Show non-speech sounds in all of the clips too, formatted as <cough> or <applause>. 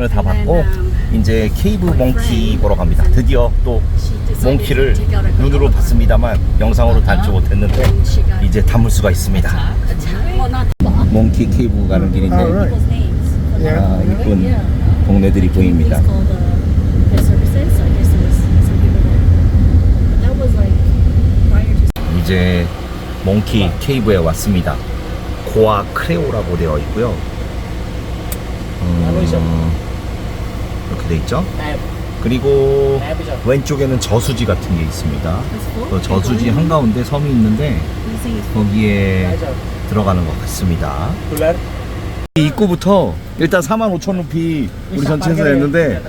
상황을 다 봤고 이제 케이브 몽키 보러 갑니다. 드디어 또 몽키를 눈으로 봤습니다만 영상으로 담지 못했는데 이제 담을 수가 있습니다. 몽키 케이브 가는 길인데 아, 이쁜 동네들이 보입니다. 이제 몽키 케이브에 왔습니다. 고아 크레오라고 되어 있고요. 음, 이렇게 돼 있죠. 그리고 왼쪽에는 저수지 같은 게 있습니다. 그 저수지 한가운데 섬이 있는데 거기에 들어가는 것 같습니다. 이 입구부터 일단 4만 5천 루피 우리 전체에서 냈는데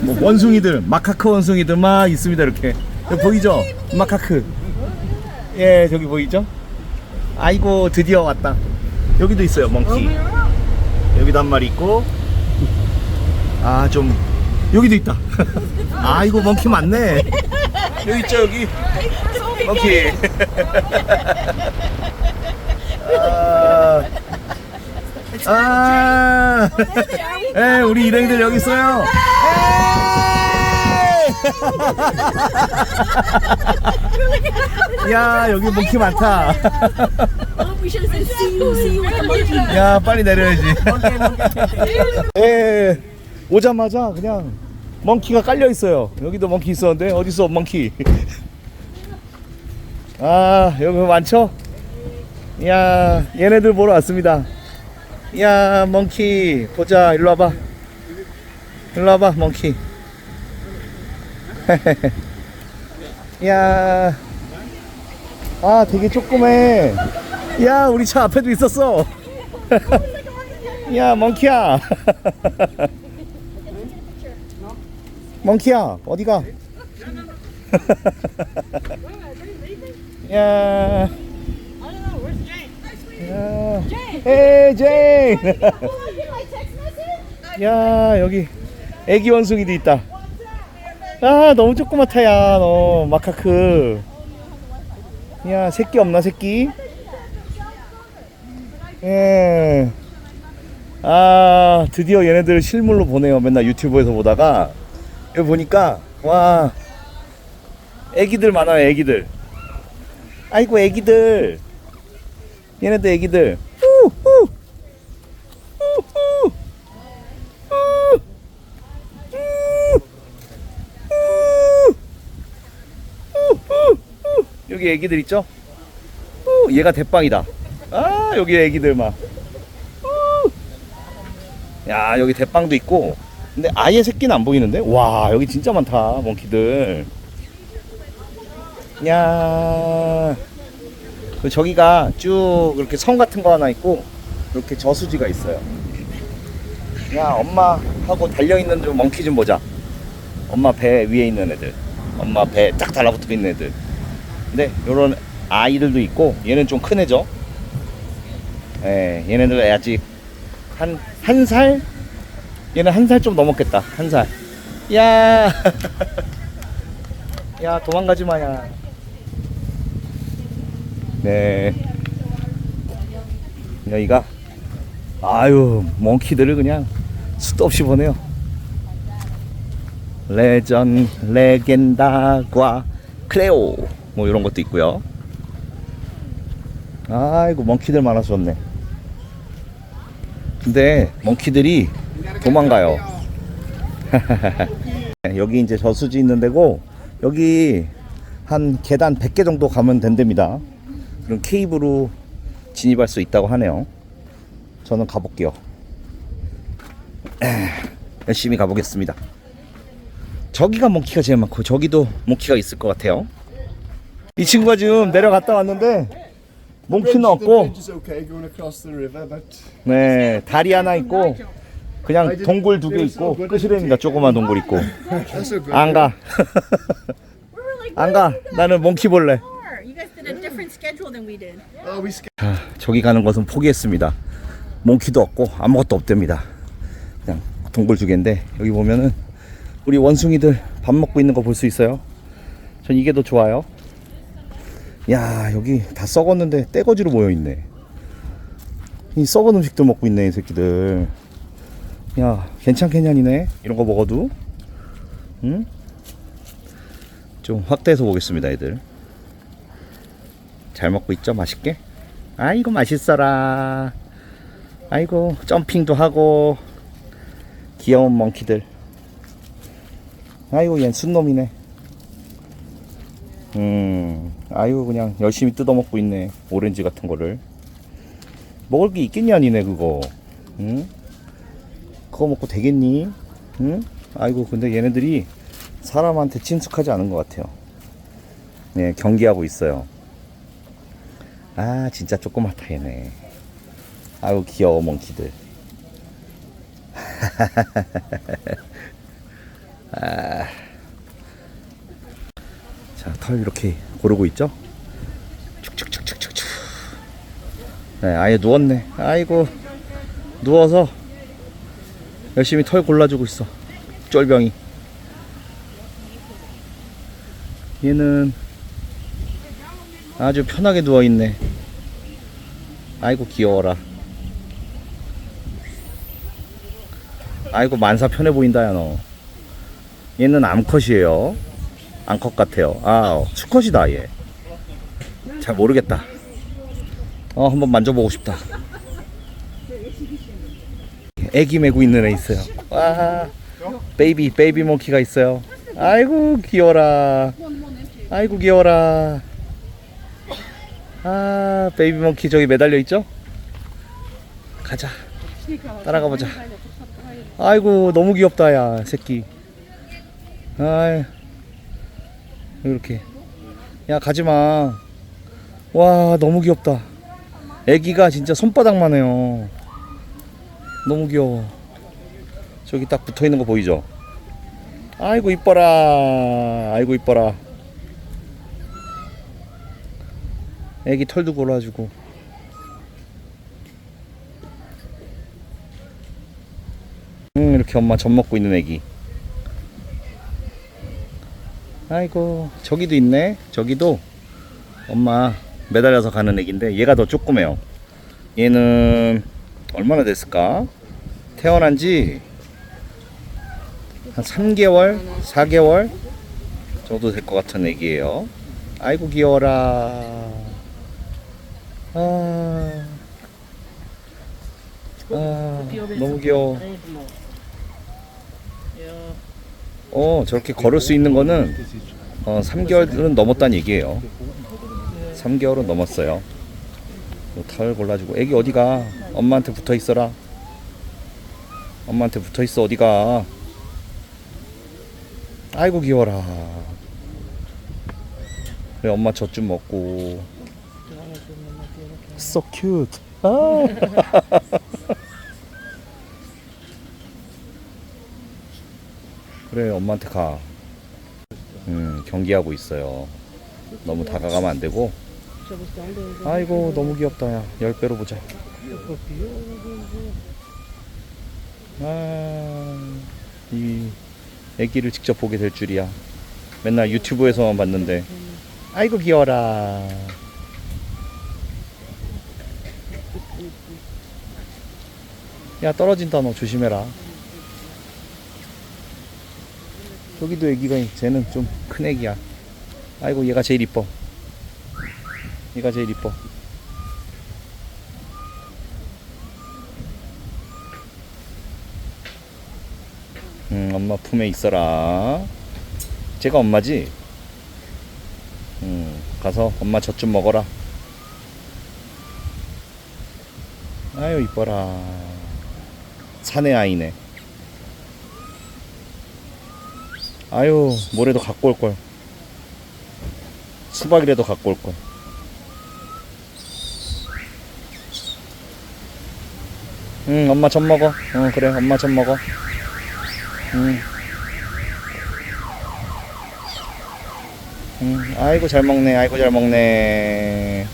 뭐 원숭이들 마카크 원숭이들 막 있습니다 이렇게. 여기 보이죠? 마카크. 예 저기 보이죠? 아이고 드디어 왔다. 여기도 있어요 멍키 여기도 한 마리 있고 아 좀 여기도 있다 <laughs> 아이고 멍키 많네 여기 있죠 여기 멍키 아, 아, 예, 우리 일행들 여기 있어요. 에이! 야, 여기 몽키 많다. 야, 빨리 내려야지. 예, 오자마자 그냥 멍키가 깔려 있어요. 여기도 멍키 있었는데 어디서 멍키? <laughs> 아, 여기 많죠? 야, 얘네들 보러 왔습니다. 야, 멍키 보자. 일로 와봐. 일로 와봐, 멍키. <laughs> 야, 아, 되게 조그매. 야, 우리 차 앞에도 있었어. <laughs> 야, 멍키야. 멍키야, 어디가? <laughs> 야. 제인. <laughs> 야, 여기 애기 원숭이도 있다. 아, 너무 조그맣다, 야, 너, 마카크. 야, 새끼 없나, 새끼? 예. 아, 드디어 얘네들 실물로 보네요. 맨날 유튜브에서 보다가. 여기 보니까, 와, 애기들 많아요, 애기들. 아이고, 애기들. 얘네들 애기들. 여기 애기들 있죠? 후, 얘가 대빵이다. 아, 여기 애기들 막. 후. 야, 여기 대빵도 있고. 근데 아예 새끼는 안 보이는데? 와, 여기 진짜 많다, 몽키들. 야. 그 저기가 쭉 이렇게 성 같은 거 하나 있고 이렇게 저수지가 있어요. 야 엄마 하고 달려 있는 좀 멍키 좀 보자. 엄마 배 위에 있는 애들, 엄마 배 딱 달라붙어 있는 애들. 근데 요런 아이들도 있고 얘는 좀 큰 애죠. 예, 얘네들 아직 한 한 살? 얘는 한 살 좀 넘었겠다. 한 살. 야, <laughs> 야 도망가지 마야. 네. 여기가 아유 몽키들을 그냥 수도 없이 보내요. 레전 레겐다과 크레오 뭐 이런 것도 있고요. 아이고 몽키들 많아서 좋네. 근데 몽키들이 도망가요. <laughs> 여기 이제 저수지 있는 데고 여기 한 계단 100개 정도 가면 된답니다. 그런 케이브로 진입할 수 있다고 하네요. 저는 가볼게요. 에, <clears throat> 열심히 가보겠습니다. 저기가 몽키가 제일 많고 저기도 몽키가 있을 것 같아요. 이 친구가 지금 내려갔다 왔는데 몽키는 없고 네 다리 하나 있고 그냥 동굴 두 개 있고 끝이랍니다. 조그만 동굴 있고. 안 가. 안 가. 나는 몽키 볼래. 자, 저기 가는 것은 포기했습니다. 몽키도 없고 아무것도 없답니다. 그냥 동굴 두 개인데 여기 보면은 우리 원숭이들 밥 먹고 있는 거 볼 수 있어요. 전 이게 더 좋아요. 야 여기 다 썩었는데 떼거지로 모여 있네. 이 썩은 음식들 먹고 있네 이 새끼들. 야, 괜찮겠냐니네. 이런 거 먹어도. 응? 좀 확대해서 보겠습니다, 애들. 잘 먹고 있죠? 맛있게? 아이고, 맛있어라. 아이고, 점핑도 하고. 귀여운 멍키들. 아이고, 얜 순놈이네. 음, 아이고, 그냥 열심히 뜯어먹고 있네. 오렌지 같은 거를. 먹을 게 있겠냐, 니네, 그거. 응? 그거 먹고 되겠니? 응? 아이고 근데 얘네들이 사람한테 친숙하지 않은 것 같아요. 네 경계하고 있어요. 아 진짜 조그맣다 얘네. 아이고 귀여워 멍키들. <laughs> 아. 자 털 이렇게 고르고 있죠? 축축축축축축. 네 아예 누웠네. 아이고 누워서 열심히 털 골라주고 있어. 쫄병이. 얘는 아주 편하게 누워 있네. 아이고 귀여워라. 아이고 만사 편해 보인다 야 너. 얘는 암컷이에요. 암컷 같아요. 아 수컷이다 얘. 잘 모르겠다. 어 한번 만져보고 싶다. 애기 메고 있는 애 있어요. 와, 베이비 베이비 몽키가 있어요. 아이고 귀여라. 아이고 귀여라. 아, 베이비 몽키 저기 매달려 있죠? 가자. 따라가 보자. 아이고 너무 귀엽다 야 새끼. 아이 이렇게. 야 가지 마. 와 너무 귀엽다. 애기가 진짜 손바닥만 해요. 너무 귀여워. 저기 딱 붙어 있는 거 보이죠? 아이고 이뻐라. 아이고 이뻐라. 애기 털도 골라주고. 음 이렇게 엄마 젖 먹고 있는 애기. 아이고 저기도 있네. 저기도 엄마 매달려서 가는 애기인데 얘가 더 조그매요. 얘는 얼마나 됐을까? 태어난 지 한 3개월, 4개월 정도 될 것 같은 애기예요. 아이고 귀여워라. 아, 아 너무 귀여워. 어 저렇게 걸을 수 있는 거는 어, 3개월은 넘었다는 얘기예요. 3개월은 넘었어요. 뭐털 골라주고 애기 어디가? 엄마한테 붙어 있어라. 엄마한테 붙어 있어 어디가? 아이고 귀여워라. 그래 엄마 젖 좀 먹고. So cute. 아. <laughs> 그래 엄마한테 가. 음 경계하고 있어요. 너무 다가가면 안 되고. 아이고 너무 귀엽다 야. 열 배로 보자. 아, 이 애기를 직접 보게 될 줄이야. 맨날 유튜브에서만 봤는데. 아이고 귀여워라. 야 떨어진다 너 조심해라. 저기도 애기가 있- 쟤는 좀 큰 애기야. 아이고 얘가 제일 이뻐. 얘가 제일 이뻐. 음, 엄마 품에 있어라. 제가 엄마지? 음, 가서 엄마 젖 좀 먹어라. 아유, 이뻐라. 사내 아이네. 아유, 뭐래도 갖고 올걸. 수박이라도 갖고 올걸. 응, 엄마 젖 먹어. 어, 그래, 엄마 젖 먹어. 응. 응, 아이고, 잘 먹네. 아이고, 잘 먹네.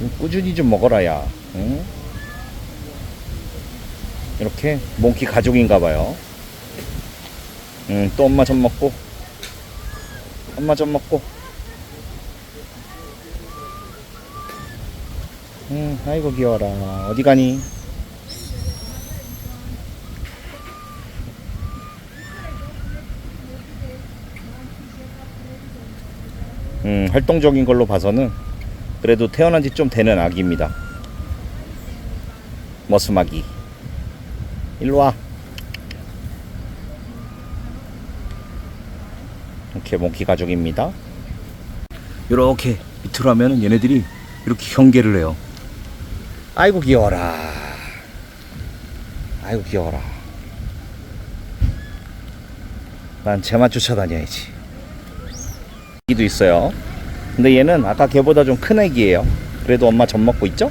응, 꾸준히 좀 먹어라, 야. 응? 이렇게 몽키 가족인가 봐요. 응, 또 엄마 젖 먹고. 엄마 젖 먹고. 응, 아이고 귀여워라. 어디 가니? 음, 활동적인 걸로 봐서는 그래도 태어난 지 좀 되는 아기입니다. 머스마기. 일로 와. 이렇게 몽키 가족입니다. 이렇게 밑으로 하면은 얘네들이 이렇게 경계를 해요. 아이고 귀여워라. 아이고 귀여워라. 난 쟤만 쫓아다녀야지. 애기도 있어요. 근데 얘는 아까 걔보다 좀 큰 애기예요. 그래도 엄마 젖 먹고 있죠?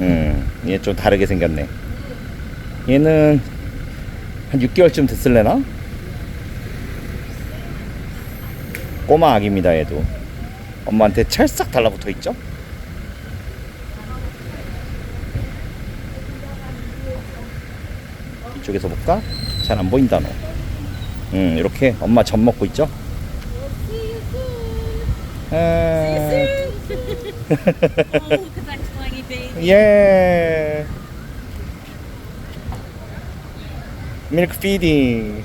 음, 얘 좀 다르게 생겼네. 얘는 한 6개월쯤 됐을래나? 꼬마 아기입니다, 얘도. 엄마한테 찰싹 달라붙어 있죠? 이쪽에서 볼까? 잘 안 보인다, 너. 음, 이렇게 엄마 젖 먹고 있죠? <laughs> 예. 밀크 피딩.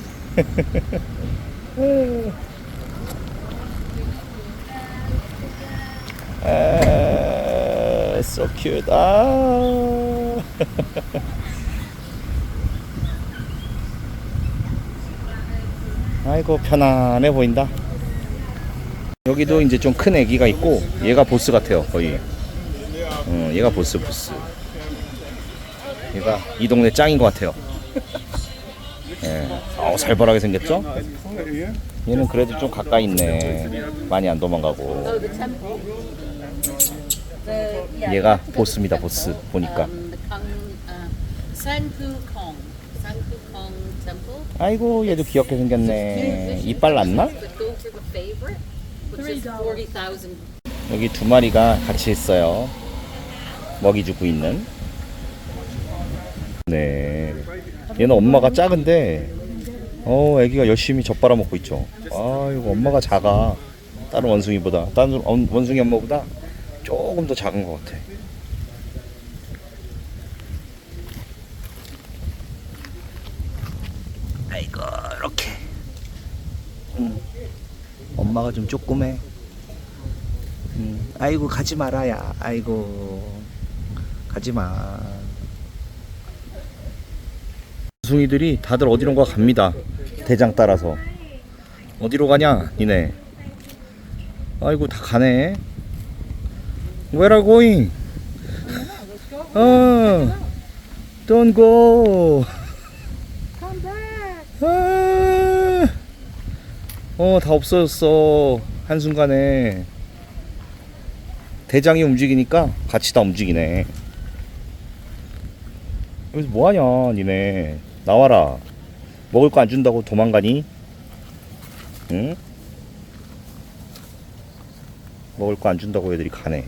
아, <laughs> so cute. 아. <laughs> 아이고 편안해 보인다. 여기도 이제 좀 큰 애기가 있고 얘가 보스 같아요 거의. 어, 얘가 보스 보스. 얘가 이 동네 짱인 것 같아요. 예. 아우 살벌하게 생겼죠? 얘는 그래도 좀 가까이 있네. 많이 안 도망가고. 얘가 보스입니다 보스 보니까. 아이고 얘도 귀엽게 생겼네. 이빨 났나? 여기 두 마리가 같이 있어요. 먹이 주고 있는. 네. 얘는 엄마가 작은데, 어, 애기가 열심히 젖 빨아 먹고 있죠. 아이고, 엄마가 작아. 다른 원숭이보다. 다른 원- 원숭이 엄마보다 조금 더 작은 것 같아. 아이고, 이렇게. 음. 엄마가 좀 조그매. 음, 아이고 가지 말아야. 아이고 가지 마. 숭이들이 다들 어디론가 갑니다. 대장 따라서. 어디로 가냐 니네. 아이고 다 가네. Where are going? 어 Don't go. Come back. 아, 어, 다 없어졌어. 한순간에. 대장이 움직이니까 같이 다 움직이네. 여기서 뭐하냐, 니네. 나와라. 먹을 거 안 준다고 도망가니? 응? 먹을 거 안 준다고 애들이 가네.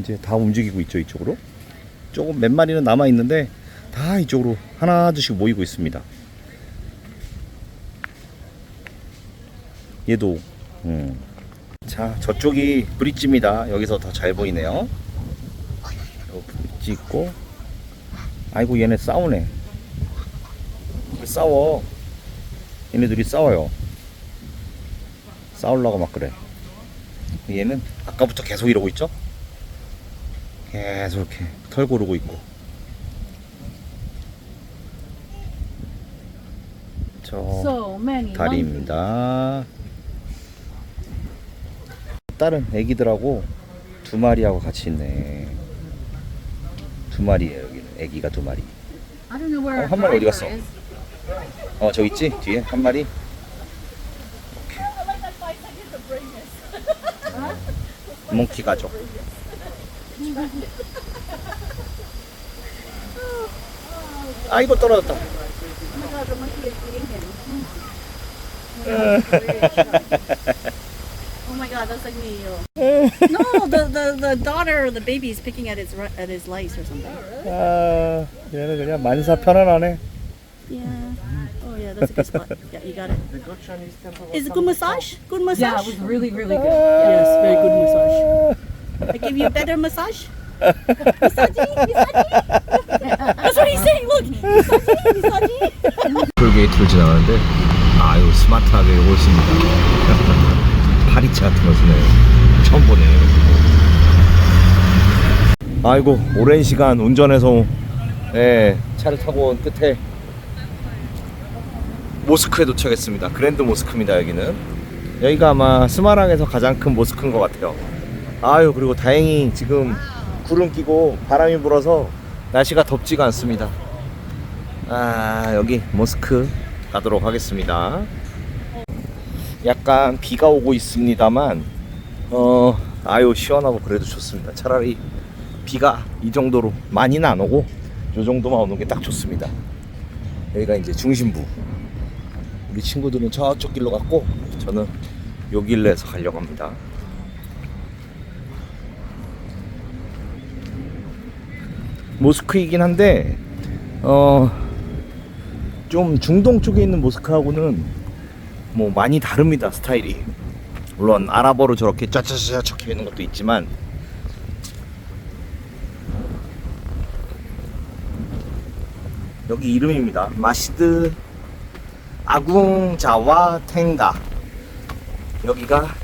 이제 다 움직이고 있죠, 이쪽으로. 조금 몇 마리는 남아 있는데, 다 이쪽으로 하나 둘씩 모이고 있습니다. 얘도. 음. 자, 저쪽이 브릿지입니다. 여기서 더 잘 보이네요. 요 브릿지 있고. 아이고, 얘네 싸우네. 왜 싸워? 얘네들이 싸워요. 싸우려고 막 그래. 얘는 아까부터 계속 이러고 있죠? 계속 이렇게 털 고르고 있고. 저. 다리입니다. 다른 애기들하고 두 마리하고 같이 있네. 두 마리예요 여기는 애기가 두 마리. 어, 한 마리 어디 갔어? 어 저 있지 뒤에 한 마리. 오케이. 몽키 가족. 아이고 떨어졌다. <laughs> Oh my god, that's like me. <laughs> no, the, the the daughter, the baby is picking at its ri- at his lice or something. 아 얘는 그냥 만사 편안하네. Yeah. Oh yeah, that's a good spot. Yeah, you got it. Is it good massage? Good massage. Yeah, it was really, really good. Yes, very good massage. I give you a better massage. Massage, massage. That's what he's saying. Look, massage, massage. 톨게이트를 지나가는데 아유 스마트하게 오고 있습니다. 파리차 같은 거 쓰네요. 처음 보네요. 아이고 오랜 시간 운전해서 예, 차를 타고 온 끝에 모스크에 도착했습니다. 그랜드 모스크입니다 여기는. 여기가 아마 스마랑에서 가장 큰 모스크인 것 같아요. 아유 그리고 다행히 지금 구름 끼고 바람이 불어서 날씨가 덥지가 않습니다. 아 여기 모스크 가도록 하겠습니다. 약간 비가 오고 있습니다만 어 아유 시원하고 그래도 좋습니다. 차라리 비가 이 정도로 많이는 안 오고 요 정도만 오는 게 딱 좋습니다. 여기가 이제 중심부. 우리 친구들은 저쪽 길로 갔고 저는 요 길로에서 가려고 합니다. 모스크이긴 한데 어. 좀 중동 쪽에 있는 모스크하고는 뭐 많이 다릅니다 스타일이. 물론 아랍어로 저렇게 짜짜짜 적혀 있는 것도 있지만. 여기 이름입니다. 마시드 아궁 자와 탱가 여기가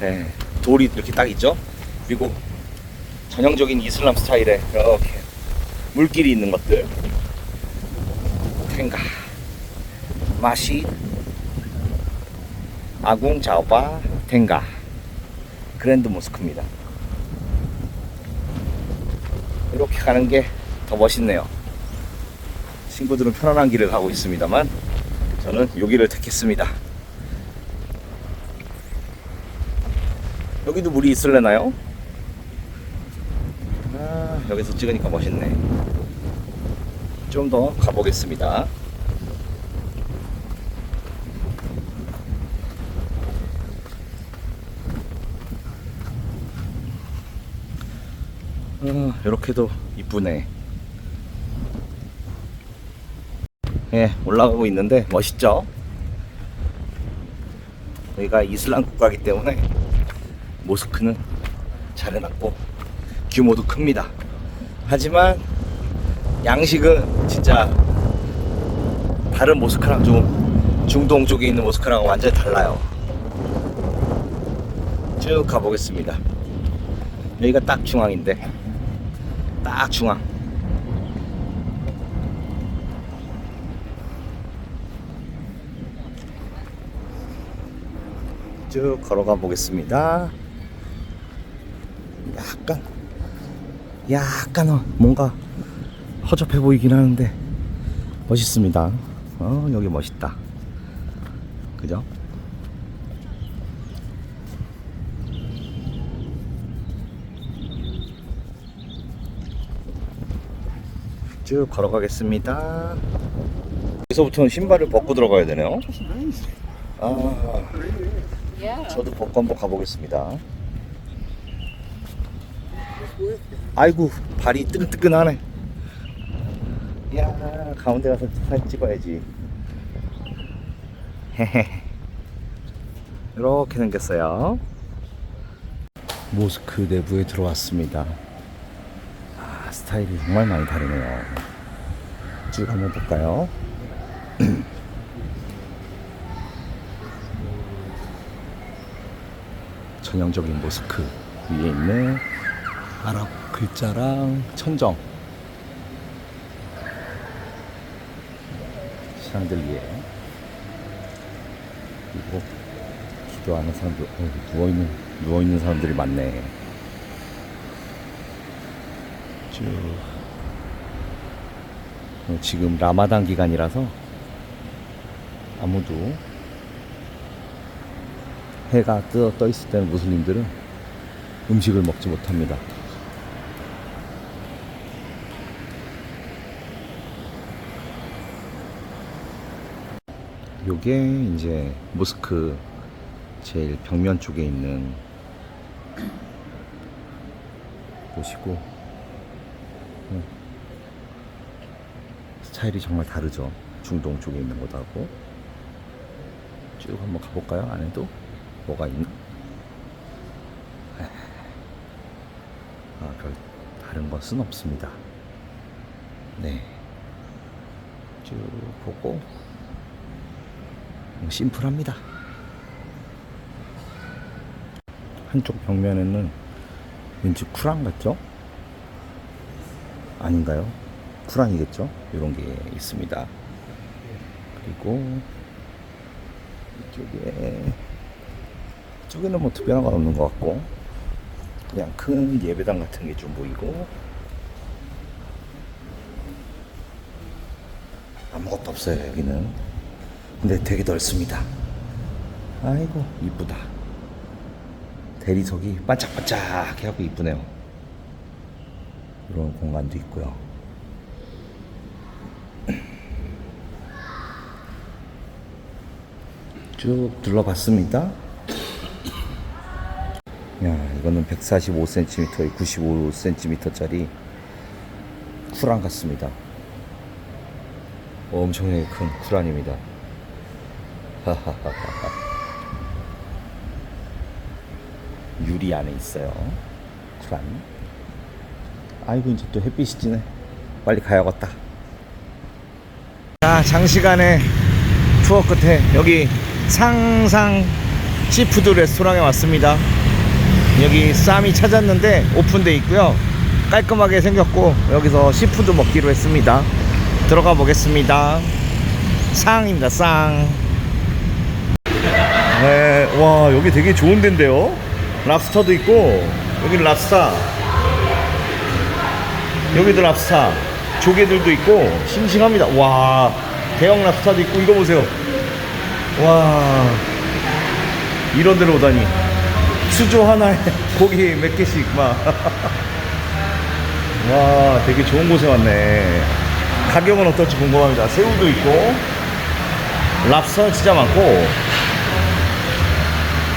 네, 돌이 이렇게 딱 있죠? 그리고 전형적인 이슬람 스타일의 이렇게 물길이 있는 것들. 탱가 맛이 아궁 자바 탱가 그랜드 모스크입니다. 이렇게 가는 게 더 멋있네요. 친구들은 편안한 길을 가고 있습니다만 저는 여기를 택했습니다. 여기도 물이 있을래나요? 아, 여기서 찍으니까 멋있네. 좀 더 가보겠습니다. 어, 이렇게도 이쁘네. 예, 올라가고 있는데 멋있죠? 여기가 이슬람 국가이기 때문에 모스크는 잘 해놨고 규모도 큽니다. 하지만 양식은 진짜 다른 모스크랑 좀 중동 쪽에 있는 모스크랑 완전히 달라요. 쭉 가보겠습니다. 여기가 딱 중앙인데 딱 중앙. 쭉 걸어가 보겠습니다. 약간 약간 어, 뭔가 허접해 보이긴 하는데 멋있습니다. 어 여기 멋있다. 그죠? 쭉 걸어가겠습니다. 여기서부터는 신발을 벗고 들어가야 되네요. 아. 저도 벗고 한번 가보겠습니다. 아이고 발이 뜨끈뜨끈하네. 야 가운데 가서 사진 찍어야지. 이렇게 생겼어요. 모스크 내부에 들어왔습니다. 아 스타일이 정말 많이 다르네요. 쭉 한번 볼까요? <clears throat> 전형적인 모스크 위에 있는 아랍 글자랑 천정 샹들리에 그리고 기도하는 사람들 어, 누워 있는 누워 있는 사람들이 많네 쭉 어, 지금 라마단 기간이라서 아무도 해가 뜨어 떠 있을 때는 무슬림들은 음식을 먹지 못합니다. 요게 이제 모스크 제일 벽면 쪽에 있는 곳이고 음. 스타일이 정말 다르죠. 중동 쪽에 있는 곳하고 쭉 한번 가볼까요? 안에도 뭐가 있나? 아, 별 다른 것은 없습니다. 네. 쭉 보고 뭐 심플합니다. 한쪽 벽면에는 왠지 쿠란 같죠? 아닌가요? 쿠란이겠죠? 이런 게 있습니다. 그리고 이쪽에 이쪽에는 뭐 특별한 건 없는 것 같고 그냥 큰 예배당 같은 게 좀 보이고 아무것도 없어요 여기는. 근데 되게 넓습니다. 아이고 이쁘다. 대리석이 반짝반짝해 하고 이쁘네요. 이런 공간도 있고요 쭉 둘러봤습니다 야, 이거는 145cm에 95cm짜리 쿠란 같습니다. 엄청나게 큰 쿠란입니다. 유리 안에 있어요. 쿠란. 아이고 이제 또 햇빛이 지네. 빨리 가야겠다. 자, 장시간의 투어 끝에 여기 상상 시푸드 레스토랑에 왔습니다. 여기 쌈이 찾았는데 오픈돼 있고요. 깔끔하게 생겼고 여기서 시푸드 먹기로 했습니다. 들어가 보겠습니다. 쌍입니다. 쌍. 네, 와 여기 되게 좋은 데인데요. 랍스터도 있고 여기 랍스타. 여기도 랍스타. 조개들도 있고 싱싱합니다. 와 대형 랍스타도 있고 이거 보세요. 와 이런 데로 오다니. 수조 하나에 <laughs> 고기 몇 개씩 막. <laughs> 와, 되게 좋은 곳에 왔네. 가격은 어떨지 궁금합니다. 새우도 있고, 랍스터 진짜 많고,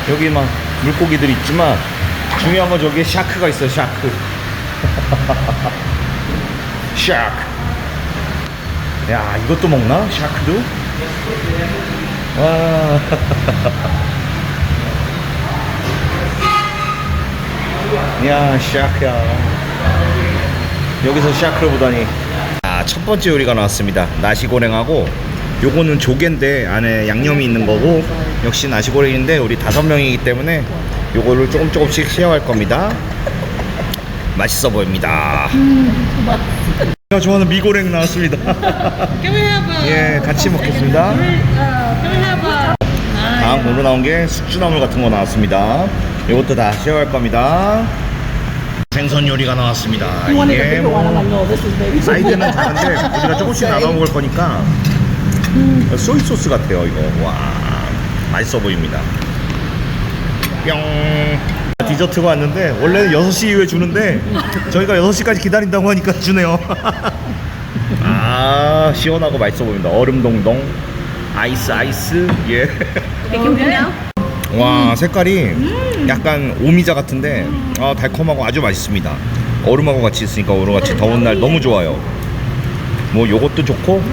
여기 막 물고기들 있지만, 중요한 건 저기에 샤크가 있어요, 샤크. <laughs> 샤크. 야, 이것도 먹나? 샤크도? 와. <laughs> 야 샤크야. 여기서 샤크를 보다니. 아, 첫 번째 요리가 나왔습니다. 나시고랭하고 요거는 조개인데 안에 양념이 있는 거고 역시 나시고랭인데 우리 다섯 명이기 때문에 요거를 조금 조금씩 쉐어할 겁니다. 맛있어 보입니다 제가 좋아하는 미고랭 나왔습니다 Can we have a 예 같이 먹겠습니다 uh, can we have a 다음 으로 나온 게 숙주나물 같은 거 나왔습니다. 이것도 다 쉐어할 겁니다. 생선 요리가 나왔습니다. 이게 뭐 사이드는 다른데 우리가 조금씩 나눠 먹을 거니까 소이 소스 같아요. 이거 와 맛있어 보입니다. 뿅 디저트가 왔는데 원래는 6시 이후에 주는데 저희가 6시까지 기다린다고 하니까 주네요. <laughs> 아 시원하고 맛있어 보입니다. 얼음 동동 아이스 아이스 예. 와 색깔이 약간 오미자 같은데 아, 달콤하고 아주 맛있습니다. 얼음하고 같이 있으니까 얼음 같이 더운 날 너무 좋아요. 뭐 요것도 좋고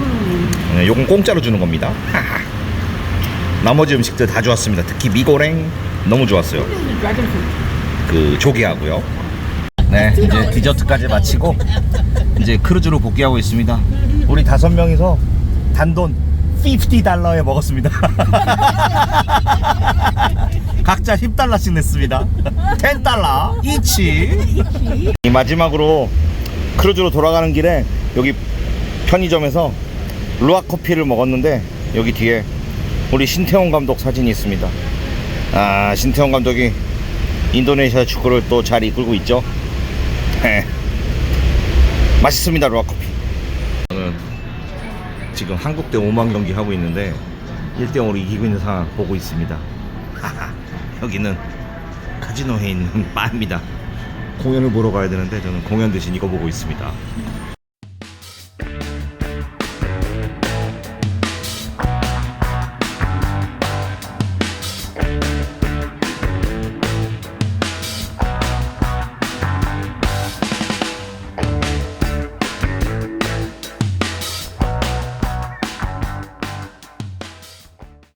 네, 요건 공짜로 주는 겁니다. <laughs> 나머지 음식들 다 좋았습니다. 특히 미고랭 너무 좋았어요. 그 조개하고요. 네 이제 디저트까지 마치고 이제 크루즈로 복귀하고 있습니다. 우리 다섯 명이서 단돈 50달러에 먹었습니다. <laughs> 각자 10달러씩 냈습니다. 10달러 이치. 이 마지막으로 크루즈로 돌아가는 길에 여기 편의점에서 루아 커피를 먹었는데 여기 뒤에 우리 신태용 감독 사진이 있습니다. 아 신태용 감독이 인도네시아 축구를 또 잘 이끌고 있죠. 네. 맛있습니다 루아 커피. 저는 지금 한국 대 오만 경기 하고 있는데 1대 0으로 이기고 있는 상황 보고 있습니다. 하하, <laughs> 여기는 카지노에 있는 <laughs> 바입니다. 공연을 보러 가야 되는데 저는 공연 대신 이거 보고 있습니다.